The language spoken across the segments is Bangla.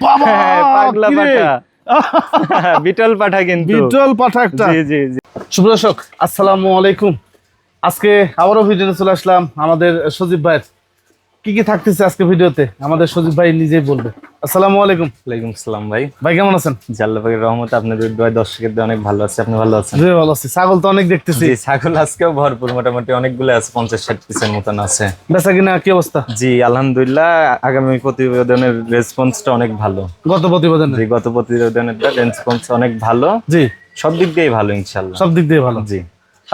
বাবা হ্যাঁ, পাগলা পাঠা। বিটল পাঠা কিন্তু। বিটল পাঠা একটা। জি জি জি। সুপ্রদর্শক আসসালামু আলাইকুম। আজকে আবারও ভিডিওতে চলে আসলাম আমাদের সজীব ভাইয়ের কি কি থাকতেছে আজকে ভিডিওতে? আমাদের সজীব ভাই নিজেই বলবে। আসসালামু আলাইকুম। ওয়ালাইকুম সালাম ভাই। ভাই কেমন আছেন? জাল্লা পাখির রহমত আপনাদের দোয়া দর্শকের দোয়া অনেক ভালো আছে। আপনি ভালো আছেন? জি ভালো আছি। ছাগল তো অনেক দেখতেছি। জি ছাগল আজকেও ভরপুর। মোটামুটি অনেকগুলো আছে পঞ্চাশ ষাট পিসের মতন আছে। বেচা কিনা কি অবস্থা? জি আলহামদুলিল্লাহ আগামী প্রতিবেদনের রেসপন্সটা অনেক ভালো। গত প্রতিবেদন? জি গত প্রতিবেদনের রেসপন্স অনেক ভালো। জি। সব দিক দিয়েই ভালো ইনশাল্লাহ। সব দিক দিয়ে ভালো? জি।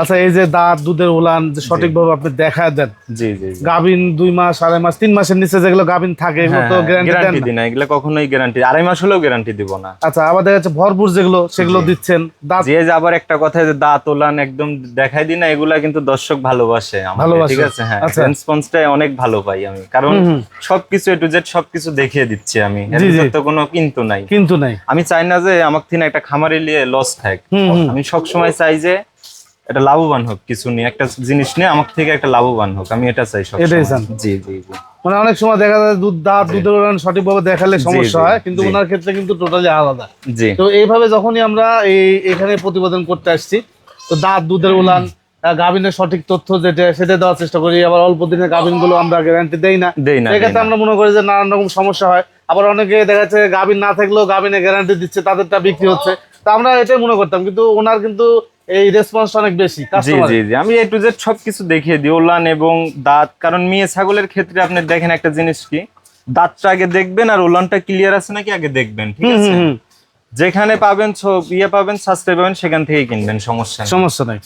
আচ্ছা এই যে দাঁত দুধের উলান যে সঠিকভাবে আপনি দেখা দেন। জি জি গাবিন দুই মাস আড়াই মাস তিন মাসের নিচে যেগুলো গাবিন থাকে এগুলো তো গ্যারান্টি দেন না। এগুলো কখনোই গ্যারান্টি আড়াই মাস হলেও গ্যারান্টি দিব না। আচ্ছা আমাদের কাছে ভরপুর যেগুলো সেগুলো দিচ্ছেন। দাঁত যে যে আবার একটা কথা যে দাঁত ওলান একদম দেখাই দিই না এগুলা কিন্তু দর্শক ভালোবাসে ভালোবাসে। ঠিক আছে? হ্যাঁ আচ্ছা। রেসপন্সটা অনেক ভালো পাই আমি কারণ সবকিছু এ টু জেড সবকিছু দেখিয়ে দিচ্ছি আমি তো কোনো কিন্তু নাই। কিন্তু নাই। আমি চাই না যে আমার থেকে একটা খামারে নিয়ে লস থাক। আমি সব সময় চাই যে এটা লাভবান হোক কিছু নিয়ে একটা জিনিস নিয়ে আমার থেকে একটা লাভবান হোক আমি এটা চাই সব এটাই চান। জি জি জি। মানে অনেক সময় দেখা যায় দুধ দাঁত দুধের উলান সঠিকভাবে দেখালে সমস্যা হয় কিন্তু ওনার ক্ষেত্রে কিন্তু টোটালি আলাদা। জি। তো এইভাবে যখনই আমরা এই এখানে প্রতিবেদন করতে আসছি তো দাঁত দুধের আহ, গাভিনের সঠিক তথ্য যেটা সেটা দেওয়ার চেষ্টা করি। আবার অল্প দিনের গাভিনগুলো আমরা গ্যারান্টি দেই না। দেই না, দেই সেক্ষেত্রে আমরা মনে করি যে নানান রকম সমস্যা হয়। আবার অনেকে দেখা যাচ্ছে গাভিন না থাকলেও গাভিনে গ্যারান্টি দিচ্ছে তাদেরটা বিক্রি হচ্ছে। তা আমরা এটাই মনে করতাম কিন্তু ওনার কিন্তু এই রেসপন্স অনেক বেশি জি জি জি। আমি এ টু জেড সবকিছু দেখিয়ে দিই ওলান এবং দাঁত। কারণ মেয়ে ছাগলের ক্ষেত্রে আপনি দেখেন একটা জিনিস কি দাঁতটা আগে দেখবেন আর ওলানটা ক্লিয়ার আছে নাকি আগে দেখবেন ঠিক আছে? যেখানে পাবেন ইয়ে পাবেন সাবস্ক্রাইব পাবেন সেখান থেকে কিনবেন সমস্যা সমস্যা নাই।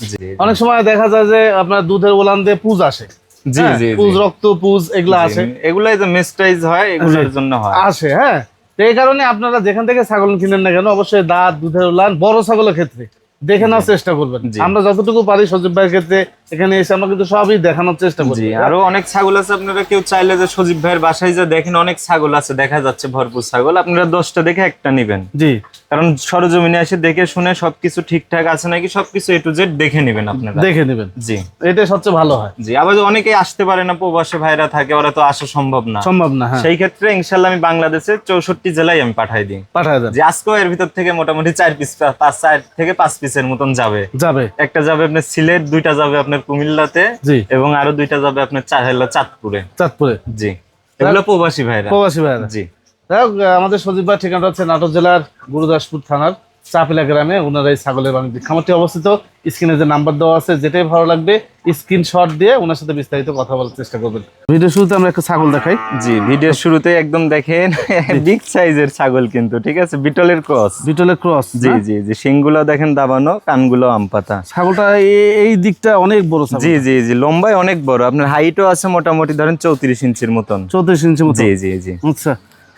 অনেক সময় দেখা যায় যে আপনার দুধের ওলান দিয়ে পুজ আসে জি হ্যাঁ, জি পুজ রক্ত পুজ এগুলো আসে। এগুলাই যে মেস্টাইজ হয় এগুলোর জন্য হয়। আসে হ্যাঁ? তো এই কারণে আপনারা যেখান থেকে ছাগল কিনেন না কেন অবশ্যই দাঁত দুধের উলান বড় ছাগলের ক্ষেত্রে। দেখে নেওয়ার চেষ্টা করবেন। আমরা যতটুকু পারি সজীব ভাইয়ের ক্ষেত্রে এখানে এসে আমরা কিন্তু সবই দেখানোর চেষ্টা করি। জি আরও অনেক ছাগল আছে। আপনারা কেউ চাইলে যে সজীব ভাইয়ের বাসায় যা দেখেন অনেক ছাগল আছে দেখা যাচ্ছে ভরপুর ছাগল। আপনারা দশটা দেখে একটা নিবেন। জি। কারণ সরজমিনে এসে দেখে শুনে সবকিছু ঠিকঠাক আছে নাকি সবকিছু এ টু জেড দেখে নিবেন আপনারা। দেখে নেবেন। জি। এটাই সবচেয়ে ভালো হয়। জি আবার অনেকেই আসতে পারে না প্রবাসে ভাইরা থাকে ওরা তো আসা সম্ভব না। সম্ভব না হ্যাঁ। সেই ক্ষেত্রে ইনশাল্লাহ আমি বাংলাদেশের চৌষট্টি জেলায় আমি পাঠাই দিই। পাঠায় দেন। যে আজকেও এর ভিতর থেকে মোটামুটি চার পিস পাঁচ চার থেকে পাঁচ পিসের মতন যাবে। যাবে। একটা যাবে আপনার সিলেট দুইটা যাবে আপনার কুমিল্লাতে জি। এবং আরও দুইটা যাবে আপনার চাঁদপুরে। চাঁদপুরে। জি। এগুলো প্রবাসী ভাইরা। প্রবাসী ভাইরা। জি। আমাদের সজীব ভাই ঠিকানা হচ্ছে নাটক জেলার গুরুদাসপুর থানার চাপিলা গ্রামে ওনার এই ছাগলের বাণিজ্য। খামারটি অবস্থিত স্ক্রিনে যে নাম্বার দেওয়া আছে যেটাই ভালো লাগবে স্ক্রিনশট দিয়ে ওনার সাথে বিস্তারিত কথা বলার চেষ্টা করবেন। ভিডিও শুরুতে আমরা একটা ছাগল দেখাই। জি ভিডিওর শুরুতে একদম দেখেন বিগ সাইজের ছাগল কিন্তু ঠিক আছে? বিটলের ক্রস বিটলের ক্রস জি জি জি শিংগুলো দেখেন দাবানো কানগুলো আম পাতা। ছাগলটা এই দিকটা অনেক বড় ছাগল। জি জি জি লম্বায় অনেক বড়। আপনার হাইটও আছে মোটামুটি ধরেন চৌত্রিশ ইঞ্চির মতন। চৌত্রিশ ইঞ্চি মতো জি জি জি। আচ্ছা।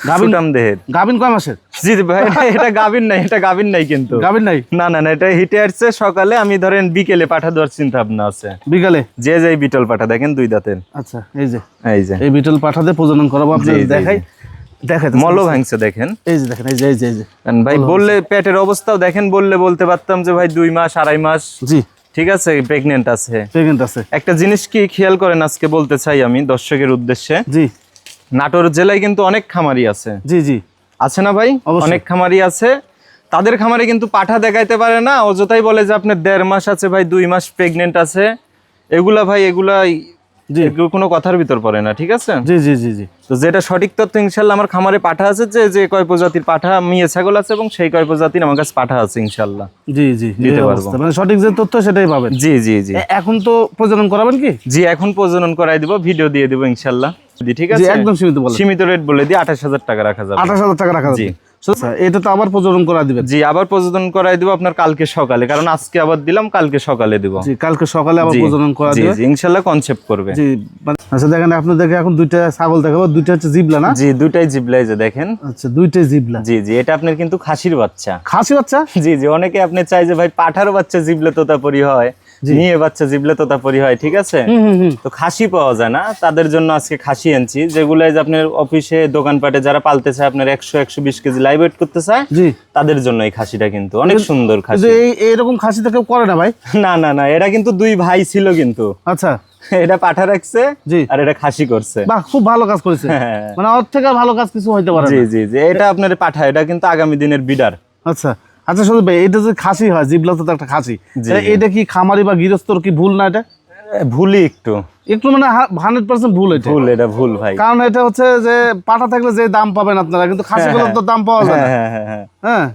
গাভিন দেহের। গাভিন কয় মাসের? জি জি ভাই এটা গাবিন নাই এটা গাবিন নাই কিন্তু। গাভিন নাই? না না না এটা হিটে আসছে সকালে আমি ধরেন বিকেলে পাঠা দেওয়ার চিন্তা ভাবনা আছে। বিকালে? যে যে বিটল পাঠা দেখেন দুই দাঁতের। আচ্ছা এই যে। এই যে। এই বিটল পাঠাতে প্রজনন করাবো আপনি জি, জি, দেখাই। দেখাই মল ভাঙছে দেখেন। এই যে দেখেন এই যে এই যে এই যে। ভাই বললে পেটের অবস্থাও দেখেন বললে বলতে পারতাম যে ভাই দুই মাস আড়াই মাস। জি। ঠিক আছে প্রেগনেন্ট আছে। প্রেগনেন্ট আছে। একটা জিনিস কি খেয়াল করেন আজকে বলতে চাই আমি দর্শকের উদ্দেশ্যে। জি। নাটোর জেলায় কিন্তু অনেক খামারি আছে। জি জি। আছে না ভাই? অনেক খামারি আছে। তাদের খামারে কিন্তু পাঠা দেখাইতে পারে না। অযথাই বলে যে আপনার দেড় মাস আছে ভাই দুই মাস প্রেগনেন্ট আছে। এগুলা ভাই এগুলা জি। কোনো কথার ভিতর পড়ে না ঠিক আছে? জি জি জি জি। তো যেটা সঠিক তথ্য ইনশাল্লাহ আমার খামারে পাঠা আছে যে যে কয় প্রজাতির পাঠা মেয়ে ছাগল আছে এবং সেই কয় প্রজাতির আমার কাছে পাঠা আছে ইনশাল্লাহ। জি জি দিতে পারব। মানে সঠিক যে তথ্য সেটাই পাবেন। জি জি জি। এখন তো প্রজনন করাবেন কি? জি এখন প্রজনন করাই দিব ভিডিও দিয়ে দিব ইনশাল্লাহ। জি, ঠিক আছে? একদম সীমিত বলেন সীমিত রেট বলে দিই আঠাশ হাজার টাকা রাখা যাবে। আঠাশ হাজার টাকা রাখা যাবে। আচ্ছা, এটা তো আবার প্রজনন করা দিবেন। জি আবার প্রজনন করাই দিব আপনার কালকে সকালে কারণ আজকে আবার দিলাম কালকে সকালে দিব। জি কালকে সকালে আবার প্রজনন করা দিবে জি ইনশাল্লাহ কনসেপ্ট করবে। জি মানে- আচ্ছা দেখেন আপনাদেরকে এখন দুইটা ছাগল দেখাবো। দুইটা হচ্ছে জিবলা না? জি দুটাই জিবলাই যে দেখেন। আচ্ছা দুইটাই জিবলা। জি জি এটা আপনার কিন্তু খাসির বাচ্চা। খাসি বাচ্চা? জি জি অনেকে আপনি চাই যে ভাই পাঠার বাচ্চা জিবলে তোতাপরি হয়। নিয়ে বাচ্চা জিবলে তোতাপরি হয় ঠিক আছে? তো খাসি পাওয়া যায় না তাদের জন্য আজকে খাসি আনছি যেগুলো আপনার অফিসে দোকানপাটে যারা পালতে চায় আপনার একশো একশো বিশ কেজি লাইভ ওয়েট করতে চায় তাদের জন্য এই খাসিটা কিন্তু অনেক সুন্দর খাসি। এরকম খাসি তো কেউ করে না ভাই? না না না এরা কিন্তু দুই ভাই ছিল কিন্তু। আচ্ছা। এটা পাঠা রাখছে জি। আর এটা খাসি করছে। বাহ খুব ভালো কাজ করেছে। হ্যাঁ। মানে ওর থেকে ভালো কাজ কিছু হইতে পারে জি জি জি এটা আপনার পাঠা এটা কিন্তু আগামী দিনের বিডার। আচ্ছা। আচ্ছা শুধু ভাই এটা যে খাসি হয় জিবলা তো একটা খাসি। এটা কি খামারি বা গৃহস্থর কি ভুল না এটা? ভুলই একটু। একটু মানে হান্ড্রেড পার্সেন্ট ভুল এটা। ভুল এটা ভুল ভাই। কারণ এটা হচ্ছে যে পাটা থাকলে যে দাম পাবেন আপনারা কিন্তু খাসি গুলো তো দাম পাওয়া যায় হ্যাঁ হ্যাঁ হ্যাঁ হ্যাঁ। হ্যাঁ?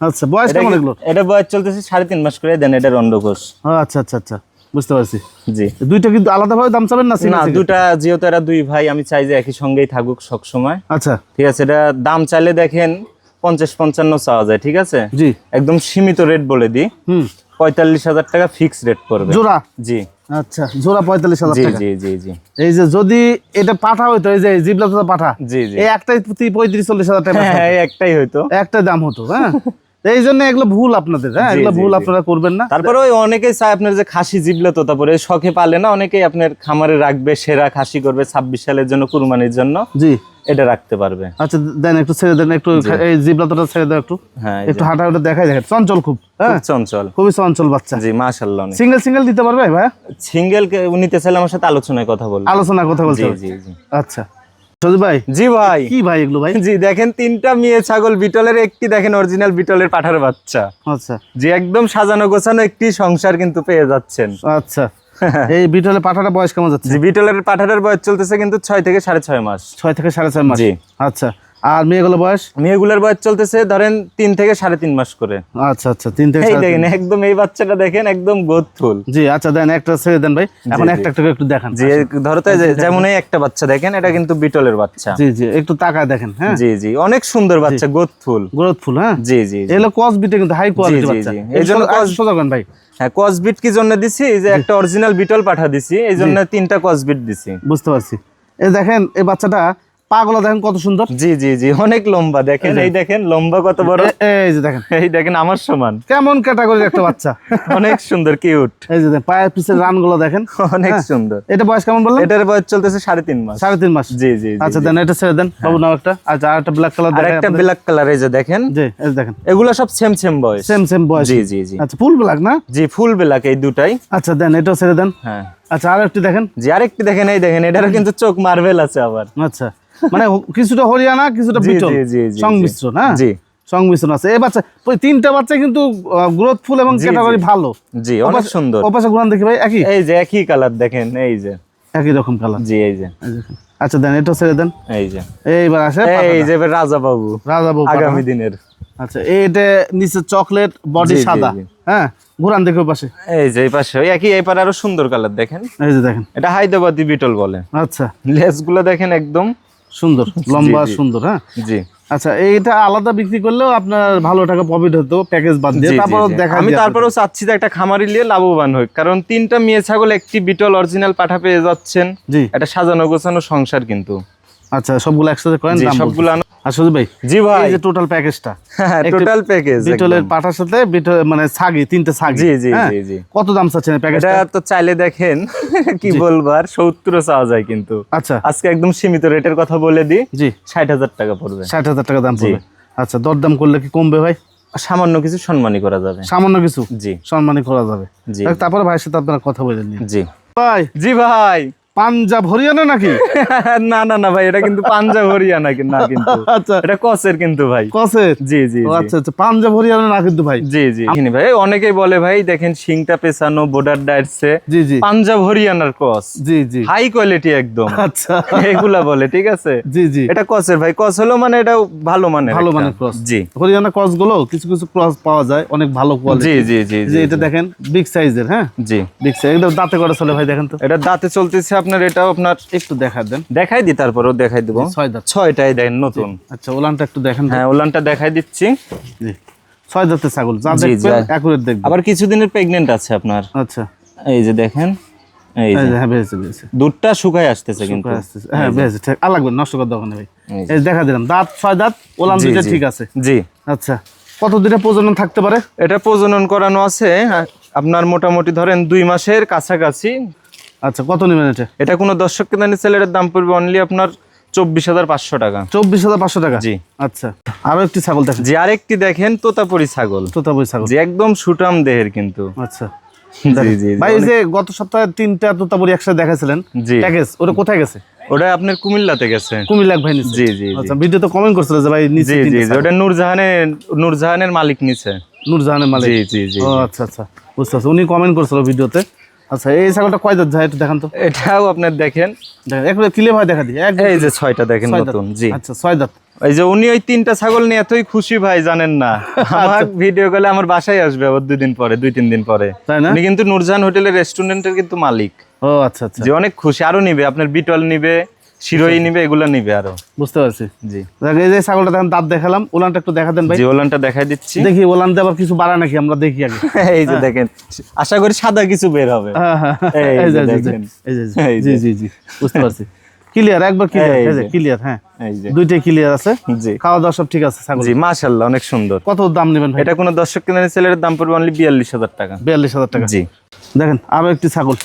আচ্ছা বয়স কেমন এগুলো এটা বয়স চলতেছে সাড়ে তিন মাস করে দেন এটা রন্ডকোষ আচ্ছা আচ্ছা আচ্ছা বুঝতে পারছি। জি। দুইটা কিন্তু আলাদা ভাবে দাম চাবেন না না? দুটা যেহেতু এরা দুই ভাই আমি চাই যে একই সঙ্গেই থাকুক সব সময় আচ্ছা। ঠিক আছে এটা দাম চাইলে দেখেন পঞ্চাশ পঞ্চান্ন চাওয়া যায় ঠিক আছে? জি। একদম সীমিত রেট বলে দিই। পঁয়তাল্লিশ হাজার টাকা ফিক্স রেট পড়বে। জোড়া? জি। আচ্ছা জোড়া পঁয়তাল্লিশ হাজার জি টাকা। জি জি জি। এই যে যদি এটা পাঠা হইতো এই যে জিবলা পাঠা জি জি। এই একটাই পঁয়ত্রিশ চল্লিশ হাজার টাকা হ্যাঁ একটাই দাম হতো হ্যাঁ? এই জন্য এগুলো ভুল আপনাদের হ্যাঁ? এগুলো ভুল আপনারা করবেন না। তারপরে ওই অনেকেই চায় আপনার যে খাসি জিবলা তো তারপরে শখে পালে না অনেকেই আপনার খামারে রাখবে সেরা খাসি করবে ছাব্বিশ সালের জন্য কুরবানির জন্য। জি। এটা রাখতে পারবে। আচ্ছা দেন একটু ছেড়ে দেন একটু এই ছেড়ে দাও একটু। হ্যাঁ একটু হাঁটা হাঁটা দেখাই দেখেন চঞ্চল খুব হ্যাঁ? চঞ্চল। খুবই চঞ্চল বাচ্চা। জি মাশাল্লাহ অনেক। সিঙ্গেল সিঙ্গেল দিতে পারবে ভাই? সিঙ্গেল নিতে চাইলে আমার সাথে আলোচনায় কথা বলব। আলোচনা কথা বলতে জি জি। আচ্ছা। ভাই? জি ভাই। কি ভাই এগুলো ভাই? জি দেখেন তিনটা মেয়ে ছাগল বিটলের একটি দেখেন অরিজিনাল বিটলের পাঠার বাচ্চা। আচ্ছা। যে একদম সাজানো গোছানো একটি সংসার কিন্তু পেয়ে যাচ্ছেন। আচ্ছা। এই বিটলের পাঠাটা বয়স কেমন যাচ্ছে? বিটলের পাঠাটার বয়স চলতেছে কিন্তু ছয় থেকে সাড়ে ছয় মাস। ছয় থেকে সাড়ে ছয় মাস। জি। আচ্ছা। আর মেয়েগুলো বয়স? মেয়েগুলোর বয়স চলতেছে ধরেন তিন থেকে সাড়ে তিন মাস করে। আচ্ছা আচ্ছা তিন থেকে দেখেন একদম এই বাচ্চাটা দেখেন একদম গোথুল জি আচ্ছা দেন একটা ছেড়ে দেন ভাই। এখন একটা একটা একটু দেখান। জি এই ধরো তো যেমন এই একটা বাচ্চা দেখেন এটা কিন্তু বিটলের বাচ্চা। জি জি একটু তাকায় দেখেন হ্যাঁ? জি জি অনেক সুন্দর বাচ্চা গোথফুল গ্রোথ ফুল হ্যাঁ? জি জি। এগুলো কস বিটে কিন্তু হাই কোয়ালিটি বাচ্চা। এই জন্য জন্য cos- ভাই। হ্যাঁ কসবিট কি জন্য দিছি? এই যে একটা অরিজিনাল বিটল পাঠা দিছি এই জন্য তিনটা কসবিট দিছি। বুঝতে পারছি। এই দেখেন এই বাচ্চাটা পাগুলো দেখেন কত সুন্দর। জি জি জি অনেক লম্বা দেখেন এই দেখেন লম্বা কত বড়? এই যে দেখেন। এই দেখেন আমার সমান। কেমন ক্যাটাগরির একটা বাচ্চা। অনেক সুন্দর কিউট এই যে পায়ের পিছের রানগুলো দেখেন। অনেক হ্যাঁ। সুন্দর। এটা বয়স কেমন বললেন? এটার বয়স চলতেছে সাড়ে তিন মাস। সাড়ে তিন মাস। জি জি আচ্ছা দেন এটা ছেড়ে দেন বাবু নাও একটা। আচ্ছা আর একটা ব্ল্যাক কালার আর একটা ব্ল্যাক কালার এই যে দেখেন। জি এই দেখেন। এগুলো সব সেম সেম বয়স। সেম সেম বয়স। জি জি জি। আচ্ছা ফুল ব্ল্যাক না? জি ফুল ব্ল্যাক এই দুটাই। আচ্ছা দেন এটাও ছেড়ে দেন। হ্যাঁ। আচ্ছা আর একটি দেখেন। জি আরেকটি দেখেন এই দেখেন এটারও কিন্তু চোখ মার্বেল আছে আবার। আচ্ছা মানে কিছুটা হরিয়ানা কিছুটা বিটল। সংমিশ্রণ হ্যাঁ? জি। সংমিশ্রণ আছে। এই বাচ্চা ওই তিনটা বাচ্চা কিন্তু গ্রোথফুল এবং ক্যাটাগরি ভালো। জি অনেক সুন্দর। ওপাশে ঘুরান দেখি ভাই একই? এই যে একই কালার দেখেন এই যে। একই রকম কালার জি এই যে। আচ্ছা দেন এটা ছেড়ে দেন। এই যে। এইবার আসে এই যে রাজা বাবু। রাজা পাঠা। আগামী দিনের। আচ্ছা এইটা নিচে চকলেট বডি সাদা। হ্যাঁ? ঘুরান দেখি পাশে। এই যে এই পাশে ওই একই এই পারে আরও সুন্দর কালার দেখেন? এই যে দেখেন। এটা হায়দ্রাবাদি বিটল বলে। আচ্ছা। দেখেন একদম। সুন্দর লম্বা সুন্দর হ্যাঁ? জি। আচ্ছা এইটা আলাদা বিক্রি করলেও আপনার ভালো টাকা প্রফিট হতো প্যাকেজ বাদ দিয়ে। তারপর দেখা আমি তারপরেও চাচ্ছি যে একটা খামারি নিয়ে লাভবান হই কারণ তিনটা মেয়ে ছাগল একটি বিটল অরিজিনাল পাঠা পেয়ে যাচ্ছেন। জি। এটা সাজানো গোছানো সংসার কিন্তু। আচ্ছা সবগুলো একসাথে করেন সবগুলো আর ভাই জি ভাই। এই যে টোটাল প্যাকেজটা টোটাল প্যাকেজ বিটলের পাটার সাথে বিটল মানে ছাগি তিনটে ছাগি। জি, জি, হ্যাঁ? জি, জি। কত দাম চাচ্ছেন এই এটা তো চাইলে দেখেন কি বলবার সত্তরও চাওয়া যায় কিন্তু। আচ্ছা। আজকে একদম সীমিত রেটের কথা বলে দিই জি। ষাট হাজার টাকা পড়বে। ষাট হাজার টাকা দাম পড়বে। আচ্ছা দরদাম করলে কি কমবে ভাই? সামান্য কিছু সম্মানই করা যাবে। সামান্য কিছু? জি। সম্মানই করা যাবে। জি। তারপরে ভাইয়ের সাথে আপনারা কথা বলে নিন। জি। ভাই। জি ভাই। পাঞ্জাব হরিয়ানা নাকি? না না না ভাই এটা কিন্তু পাঞ্জাব হরিয়ানা কি- না কিন্তু। আচ্ছা। এটা কসের কিন্তু ভাই। কসের? জি জি আচ্ছা আচ্ছা পাঞ্জাব হরিয়ানা না কিন্তু ভাই। জি জি। চিনি ভাই অনেকেই বলে ভাই দেখেন শিংটা পেছানো বর্ডার ডাইটসে জি জি। পাঞ্জাব হরিয়ানার কস। জি জি। হাই কোয়ালিটি একদম। আচ্ছা। এগুলা বলে ঠিক আছে? জি জি। এটা কসের ভাই কস হলো মানে এটা ভালো মানে ভালো মানে ক্রস জি। হরিয়ানা ক্রসগুলো কিছু কিছু ক্রস পাওয়া যায় অনেক ভালো কোয়ালিটি জি জি জি জি এটা দেখেন বিগ সাইজের হ্যাঁ? জি। বিগ সাইজ একদম দাঁতে করে চলে ভাই দেখেন তো। এটা দাঁতে চলতেছে আপনার এটাও আপনার একটু দেখা দেন। দেখাই দি তারপরেও দেখাই দিব। ছয় দাঁত। ছয়টাই দেন নতুন। আচ্ছা ওলানটা একটু দেখেন হ্যাঁ ওলানটা দেখাই দিচ্ছি। ছয় দাঁতের ছাগল যা। দেখবেন দেখবেন। আবার কিছুদিনের প্রেগনেন্ট আছে আপনার। আচ্ছা। এই যে দেখেন এই যে। হ্যাঁ দুধটা শুকায় আসতেছে কিন্তু। হ্যাঁ বেড়েছে ঠিক আর লাগবে নষ্ট করে দোকানে ভাই। এই দেখা দিলাম দাঁত ছয় দাঁত ওলান জি, ঠিক আছে। জি। আচ্ছা কত দিনে প্রজনন থাকতে পারে? এটা প্রজনন করানো আছে আপনার মোটামুটি ধরেন দুই মাসের কাছাকাছি আচ্ছা কত নেবেন এটা? এটা কোনো দর্শক কেন্দ্রের ছেলের দাম পড়বে অনলি আপনার চব্বিশ হাজার পাঁচশো টাকা। চব্বিশ হাজার পাঁচশো টাকা? জি। আচ্ছা আরও একটি ছাগল দেখেন। যে আরেকটি দেখেন তোতাপুরি ছাগল। তোতা বই ছাগল। যে একদম সুটাম দেহের কিন্তু। আচ্ছা। জি জি ভাই যে গত সপ্তাহে তিনটা তোতাপুরি একসাথে দেখাছিলেন প্যাকেজ ওটা কোথায় গেছে? ওটা আপনার কুমিল্লাতে গেছে। কুমিল্লা ভাই জি জি জি। আচ্ছা ভিডিও তো কমেন্ট করছিল যে ভাই নিচে জি জি জি, ওটা নূরজাহানের নূরজাহানের মালিক নিছে। নূরজাহানের মালিক। জি জি জি ও আচ্ছা আচ্ছা। বুঝতে পারছি উনি কমেন্ট করছিল ভিডিওতে আচ্ছা এই ছাগলটা কয় দাঁত? যায় একটু দেখান তো। এটাও আপনার দেখেন। একটু ক্লিয়ার ভাই দেখা দিই এই যে ছয়টা দেখেন। নতুন জি। আচ্ছা ছয় দাঁত। এই যে উনি ওই তিনটা ছাগল নিয়ে এতই খুশি ভাই জানেন না। আমার ভিডিও কলে আমার বাসায় আসবে আবার দুই দিন পরে দুই তিন দিন পরে। উনি কিন্তু নুরজাহান হোটেলের রেস্টুরেন্টের কিন্তু মালিক। ও আচ্ছা আচ্ছা। যে অনেক খুশি। আরও নিবে আপনার বিটল নিবে। শিরোই নিবে এগুলো নিবে আরও। বুঝতে পারছি। জি। এই যে ছাগলটা দেখেন দাঁত দেখালাম ওলানটা একটু দেখা দেন ভাই। জি ওলানটা দেখাই দিচ্ছি। দেখি ওলানতে আবার কিছু বাড়া নাকি আমরা দেখি আগে। এই যে দেখেন আশা করি সাদা কিছু বের হবে। হ্যাঁ, হ্যাঁ, হ্যাঁ। এই যে, দেখেন। এই যে, জি জি জি। বুঝতে পারছি। ক্লিয়ার একবার ক্লিয়ার। ক্লিয়ার হ্যাঁ। দুইটাই ক্লিয়ার আছে। জি। খাওয়া দাওয়া সব ঠিক আছে জি মাশাল্লাহ অনেক সুন্দর। কত দাম নেবেন এটা কোনো দর্শক কেনার ছেলের দাম পড়বে অনলি বিয়াল্লিশ হাজার টাকা। বিয়াল্লিশ হাজার টাকা। জি। দেখেন আরও একটি ছাগল।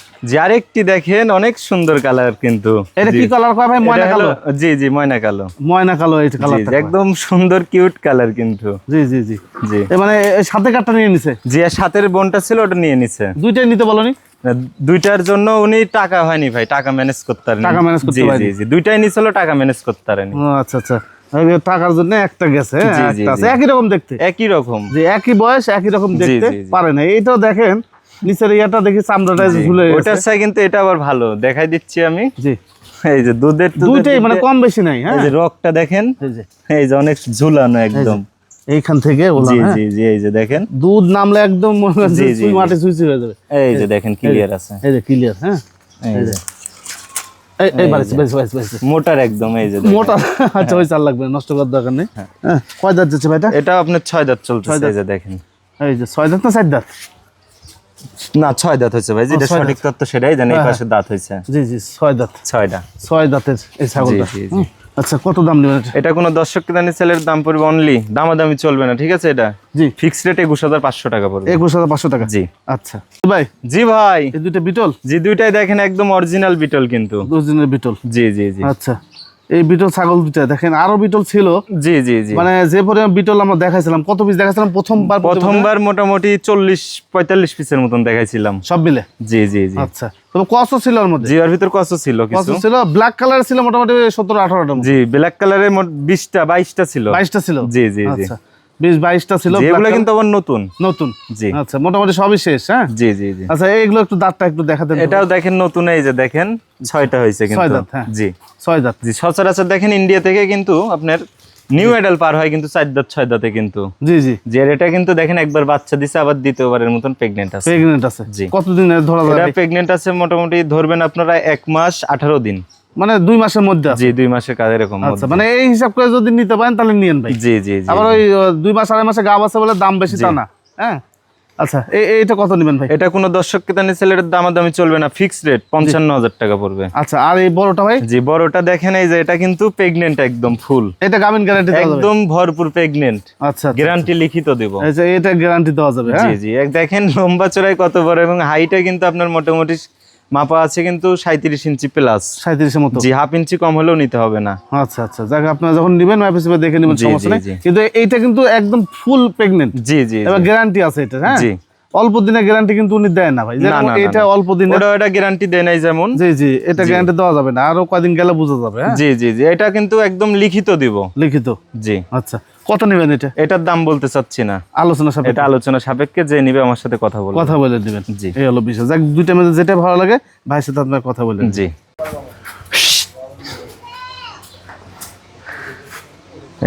দেখেন অনেক সুন্দর কালার কিন্তু। এটা কি কালার কয় ভাই? ময়না কালো? জি জি ময়না কালো। ময়না কালো এই জি, কালারটা জি, একদম সুন্দর কিউট কালার কিন্তু। জি জি জি। জি। মানে সাথে কাটটা নিয়ে নিছে? যে সাথের বোনটা ছিল ওটা নিয়ে নিছে। দুইটাই নিতে বলনি? দুইটার জন্য উনি টাকা হয়নি ভাই টাকা ম্যানেজ করতে পারেনি। টাকা ম্যানেজ করতে জি জি জি। দুইটাই নিছিল টাকা ম্যানেজ করতে পারেনি। ও আচ্ছা আচ্ছা। টাকার জন্য একটা গেছে হ্যাঁ, একই রকম দেখতে। একই রকম। যে একই বয়স একই রকম দেখতে। পারে না। এইটাও দেখেন নিচের ইয়াটা দেখি চামড়াটা ঝুলে ওটার চাই কিন্তু এটা আবার ভালো দেখাই দিচ্ছি আমি। জি। এই যে দুধের দুইটাই মানে কম বেশি নাই হ্যাঁ এই যে রকটা দেখেন এই যে। অনেক ঝুলানো একদম। এইখান থেকে জি হ্যাঁ? জি জি এই যে দেখেন। দুধ নামলে একদম। মাটি সুইচি হয়ে যাবে। এই যে দেখেন ক্লিয়ার আছে। এই যে ক্লিয়ার হ্যাঁ? এই যে। মোটার একদম এই যে। আচ্ছা ওই চাল লাগবে নষ্ট করার দরকার নেই। হ্যাঁ। কয় দাঁত যাচ্ছে ভাইটা? এটা আপনার ছয় দাঁত এই যে দেখেন। এই যে ছয় দাঁত না চার দাঁত? না ছয় দাঁত হয়েছে ভাই যেটা সঠিক তথ্য সেটাই জানি এই পাশে দাঁত হয়েছে। জি জি ছয় দাঁত। ছয়টা। ছয় দাঁতের এই ছাগলটা। জি, জি। আচ্ছা কত দাম নেবেন এটা? এটা কোনো দর্শক কিদানি সেলের দাম পড়বে অনলি দামাদামি চলবে না ঠিক আছে এটা? জি। ফিক্সড রেট একুশ হাজার পাঁচশো টাকা পড়বে। একুশ হাজার পাঁচশো টাকা? জি। আচ্ছা। ভাই। জি ভাই। এই দুইটা বিটল? জি দুইটাই দেখেন একদম অরিজিনাল বিটল কিন্তু। Original beetle. জি জি জি। আচ্ছা। এই বিটল ছাগল দুটা দেখেন আরও বিটল ছিল। জি জি জি। মানে যে পরিমাণ বিটল আমরা দেখাইছিলাম কত পিস দেখাইছিলাম? প্রথমবার প্রথমবার মোটামুটি চল্লিশ পঁয়তাল্লিশ পিসের মতন দেখাইছিলাম। সব মিলে? জি জি জি। আচ্ছা তবে কষ্ট ছিল ওর মধ্যে? জি ওর ভিতর ছিল কিছু। ছিল ব্ল্যাক কালার ছিল মোটামুটি সতেরো আঠারোটা জি ব্ল্যাক কালারের মোট বিশটা বাইশটা ছিল। বাইশটা ছিল? জি জি জি। আচ্ছা। বিশ বাইশটা ছিল এগুলো কিন্তু আবার নতুন। নতুন। জি। আচ্ছা মোটামুটি সবই শেষ হ্যাঁ? জি জি জি। আচ্ছা এইগুলো একটু দাঁতটা একটু। এটাও দেখেন নতুন এই যে দেখেন ছয়টা হয়েছে কিন্তু। হ্যাঁ। জি। ছয় দাঁত। জি সচরাচর দেখেন ইন্ডিয়া থেকে কিন্তু আপনার নিউ এডাল পার হয় কিন্তু চার দাঁত ছয় দাঁতে কিন্তু। জি জি। যে এটা কিন্তু দেখেন একবার বাচ্চা দিছে আবার দ্বিতীয়বারের মতন প্রেগনেন্ট আছে। প্রেগনেন্ট আছে। জি। কতদিন ধরা এটা প্রেগনেন্ট আছে মোটামুটি ধরবেন আপনারা এক মাস আঠারো দিন। মানে দুই মাসের মধ্যে আছে। জি দুই মাসের কাজ এরকম আচ্ছা মানে এই হিসাব করে যদি নিতে পারেন তাহলে নিয়েন ভাই। জি জি জি আবার ওই দুই মাস আড়াই মাসে গাব আছে বলে দাম বেশি তা না। হ্যাঁ? আচ্ছা এইটা কত নেবেন ভাই? এটা কোনো দর্শক কেতানি দামাদামি চলবে না ফিক্সড রেট পঞ্চান্ন হাজার টাকা পড়বে। আচ্ছা আর এই বড়টা ভাই? জি বড়টা দেখেন এই যে এটা কিন্তু প্রেগনেন্ট একদম ফুল এটা গামিন গ্যারান্টি একদম ভরপুর প্রেগনেন্ট আচ্ছা আচ্ছা। গ্যারান্টি লিখিত দেব। যে এটা গ্যারান্টি দেওয়া যাবে হ্যাঁ? জি জি এক দেখেন লম্বা চড়াই কত বড় এবং হাইটা কিন্তু আপনার মোটামুটি মাপা আছে কিন্তু সাঁত্রিশ ইঞ্চি প্লাস সাঁত্রিশের মতো। জি হাফ ইঞ্চি কম হলেও নিতে হবে না। আচ্ছা আচ্ছা। যাক আপনারা যখন নেবেন ম্যাপ হিসেবে দেখে নেবেন সমস্যা নেই। কিন্তু এইটা কিন্তু একদম ফুল প্রেগনেন্ট জি জি এবার গ্যারান্টি আছে এটা হ্যাঁ? জি। অল্প দিনের গ্যারান্টি কিন্তু উনি দেয় না ভাই। এটা অল্প দিনের ওটা ওটা গ্যারান্টি দেয় নাই যেমন। জি জি এটা গ্যারান্টি দেওয়া যাবে না। আরও কয়দিন গেলে বোঝা যাবে হ্যাঁ? জি জি জি। এটা কিন্তু একদম লিখিত দিব। লিখিত। জি। আচ্ছা। কত নেবেন এটা? এটার দাম বলতে চাচ্ছি না। আলোচনা সাপেক্ষে। এটা আলোচনা সাপেক্ষে যে নিবে আমার সাথে কথা বলবে। কথা বলে দিবেন। জি। এই হলো বিষয়। যাক দুইটা মধ্যে যেটা ভালো লাগে ভাইয়ের সাথে আপনার কথা বলে জি।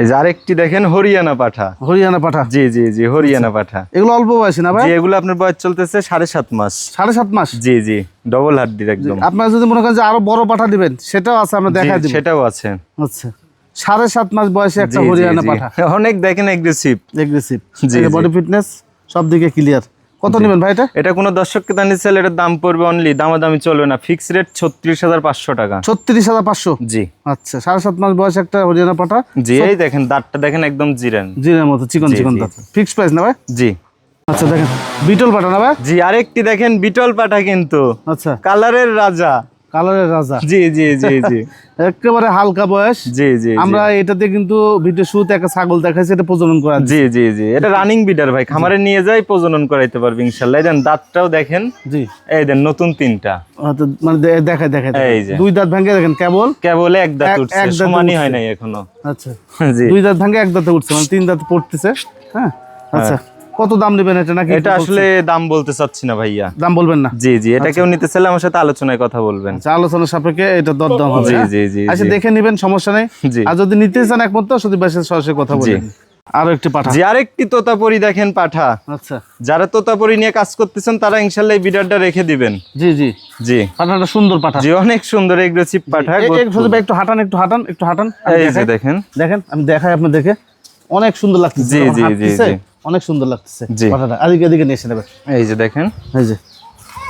এই যে আরেকটি দেখেন হরিয়ানা পাঠা। হরিয়ানা পাঠা? জি জি জি হরিয়ানা পাঠা। এগুলো অল্প বয়সী না ভাই? জি এগুলো আপনার বয়স চলতেছে সাড়ে সাত মাস। সাড়ে সাত মাস? জি জি ডবল হাড্ডির একদম। আপনারা যদি মনে করেন যে আরও বড় পাঠা দিবেন সেটাও আছে আমরা দেখা দিব। সেটাও আছে। আচ্ছা। সাড়ে সাত মাস বয়সে একটা হরিয়ানা পাঠা। অনেক দেখেন এগ্রেসিভ এগ্রেসিভ জি। বডি ফিটনেস সব দিকে ক্লিয়ার কত নেবেন ভাই এটা? এটা কোনো দর্শককে দানি সেল এটার দাম পড়বে অনলি দামাদামি চলবে না। ফিক্স রেট ছত্রিশ হাজার পাঁচশো টাকা। ছত্রিশ হাজার পাঁচশো? জি। আচ্ছা সাড়ে সাত মাস বয়সে একটা হরিয়ানা পাঠা। জি এই দেখেন দাঁতটা দেখেন একদম জিরেন। জিরের মতো চিকন চিকন দাঁত ফিক্স প্রাইস না ভাই? জি। আচ্ছা দেখেন। বিটল পাঠা না ভাই? জি আরেকটি দেখেন বিটল পাঠা কিন্তু। আচ্ছা। কালারের রাজা। কালারের রাজা। জি জি জি জি। একেবারে হালকা বয়স। জি জি আমরা এটাতে কিন্তু ভিডিও শুরুতে একটা ছাগল দেখাইছি এটা প্রজনন করা জি জি জি। এটা রানিং বিডার ভাই খামারে নিয়ে যাই প্রজনন করাইতে পারবে ইনশাল্লাহ। এই দেন দাঁতটাও দেখেন। জি। এই দেন নতুন তিনটা। মানে দেখাই দেখাই। এই যে। দুই দাঁত ভেঙে দেখেন কেবল? কেবল এক দাঁত উঠছে সমানই হয় নাই এখনও। আচ্ছা। জি। দুই দাঁত ভাঙে এক দাঁতে উঠছে মানে তিন দাঁত পড়তেছে। হ্যাঁ। আচ্ছা। কত দাম নেবেন এটা নাকি এটা আসলে দাম বলতে চাচ্ছি না ভাইয়া। দাম বলবেন না? জি জি এটা কেউ নিতে চাইলে আমার সাথে আলোচনায় কথা বলবেন। আচ্ছা আলোচনা সাপেক্ষে এটা দরদাম হবে জি হ্যাঁ? জি জি আচ্ছা দেখে নেবেন সমস্যা নেই। আর যদি নিতে চান একমত সুদীপ ভাইয়ের সাথে সরাসরি কথা আরও একটি পাঠা। তোতাপরি দেখেন পাঠা। আচ্ছা। যারা তোতাপরি নিয়ে কাজ করতেছেন তারা ইনশাল্লাহ এই বিডারটা রেখে দিবেন। জি জি। জি। পাঠাটা সুন্দর পাঠা। জি অনেক সুন্দর এগ্রেসিভ পাঠা। একটু হাঁটান একটু হাঁটান একটু হাঁটান। এই যে দেখেন। দেখেন আমি দেখাই আপনি দেখে অনেক সুন্দর লাগতেছে জি, জি, জি, জি। অনেক সুন্দর লাগতেছে। পাঠাটা। এদিকে এদিকে নিয়ে এসে নেবে এই যে দেখেন। এই যে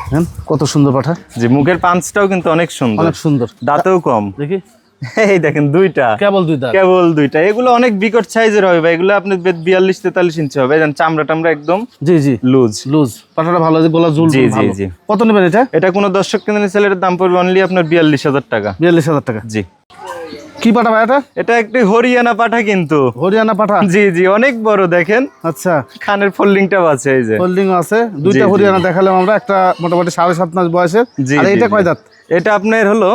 দেখেন, কত সুন্দর পাঠা। যে মুখের পাঁচটাও কিন্তু অনেক সুন্দর। অনেক সুন্দর। দাঁতেও কম। দেখি। এই দেখেন দুইটা। কেবল দুই দাঁত। কেবল দুইটা। এগুলো অনেক বিকট সাইজের হবে ভাই। এগুলো আপনি বিয়াল্লিশ তেতাল্লিশ ইঞ্চি হবে। জান চামড়া টামড়া একদম জি জি। লুজ। লুজ। পাঠাটা ভালো আছে গোলা ঝুল জি, জি, জি। কত নেবেন এটা? এটা কোনো দর্শক কেন্দ্রের সেলের দাম পড়বে অনলি আপনার বিয়াল্লিশ হাজার টাকা। বিয়াল্লিশ হাজার টাকা। জি। কি পাঠা ভাই এটা? এটা একটি হরিয়ানা পাঠা কিন্তু। হরিয়ানা পাঠা? জি জি অনেক বড় দেখেন। আচ্ছা। খানের ফোল্ডিংটাও আছে এই যে। ফোল্ডিং আছে। দুইটা হরিয়ানা দেখালাম আমরা একটা মোটামুটি সাড়ে সাত মাস বয়সের। আর এটা কয় দাঁত এটা আপনার হলো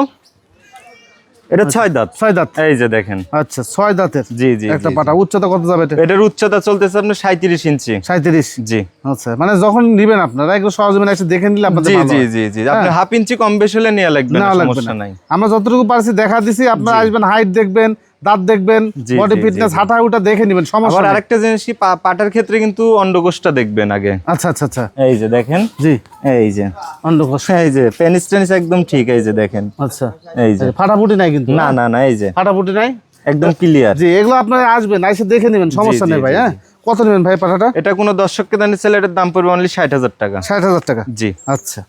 এটা ছয় দাঁত। ছয় দাঁত। এই যে দেখেন। আচ্ছা ছয় দাঁতের জি জি একটা জি, উচ্চতা কত যাবে এটার উচ্চতা চলতেছে আপনার সাঁত্রিশ ইঞ্চি। সাঁত্রিশ জি। আচ্ছা মানে যখন নিবেন আপনারা একটু সহজে এসে দেখে নিলে আপনাদের জি জি জি জি। আপনি হাফ ইঞ্চি কম বেশি হলে নেওয়া লাগবে না সমস্যা নাই। আমরা যতটুকু পারছি দেখা দিছি আপনার আসবেন হাইট দেখবেন দাঁত দেখবেন বডি ফিটনেস। হাঁটা উটা দেখে নেবেন সমস্যা আবার। আরেকটা জিনিস কি পাটার ক্ষেত্রে কিন্তু অন্ডকোষটা দেখবেন আগে। আচ্ছা আচ্ছা আচ্ছা। এই যে দেখেন। জি। এই যে। অন্ডকোষ। এই যে পেনিস টেনিস একদম ঠিক এই যে দেখেন। আচ্ছা। এই যে। ফাটাফুটি নাই কিন্তু না না না এই যে। ফাটাফুটি নাই? একদম ক্লিয়ার জি এগুলো আপনারা আসবেন এসে দেখে নেবেন সমস্যা নেই ভাই হ্যাঁ? কত নেবেন ভাই পাঠাটা এটা কোনো দর্শককে দানি সেলের দাম পড়বে অনলি ষাট হাজার টাকা। ষাট হাজার টাকা? জি। আচ্ছা।